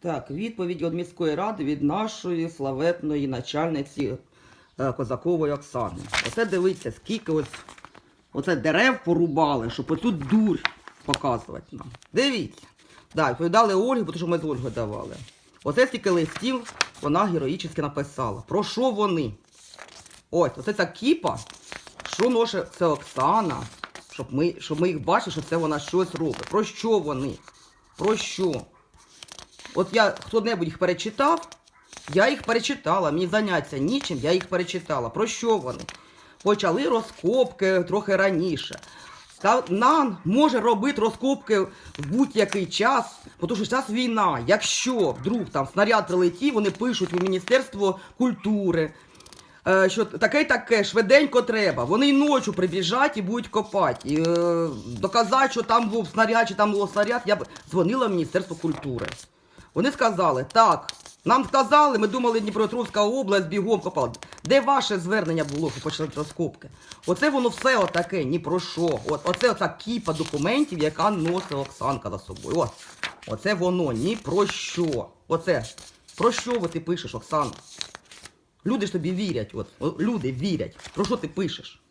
Так, відповідь від міської ради від нашої славетної начальниці е, Козакової Оксани. Оце дивіться, скільки ось оце дерев порубали, щоб оцю дурь показувати нам. Дивіться. Так, відповідали Ольгі, бо то, що ми з Ольгою давали. Оце стільки листів вона героїчно написала. Про що вони? Ось, оце ця кіпа, що нose це Оксана, щоб ми, щоб ми їх бачили, що це вона щось робить. Про що вони? Про що? От я хто-небудь їх перечитав, я їх перечитала, мені заняття нічим, я їх перечитала. Про що вони? Почали розкопки трохи раніше. Та НАН може робити розкопки в будь-який час, тому що зараз війна. Якщо вдруг там снаряд прилетів, вони пишуть у Міністерство культури, е, що таке таке, швиденько треба. Вони й ночі прибіжать і будуть копати. І, е, доказати, що там був снаряд, чи там було снаряд, я б дзвонила в Міністерство культури. Вони сказали, так, нам сказали, ми думали Дніпропетровська область бігом копала. Де ваше звернення було, що почали розкопки? Оце воно все отаке, ні про що. От, оце оця кіпа документів, яка носить Оксанка за собою. От. Оце воно, ні про що. Оце. Про що ти пишеш, Оксана? Люди ж тобі вірять, от. Люди вірять. Про що ти пишеш?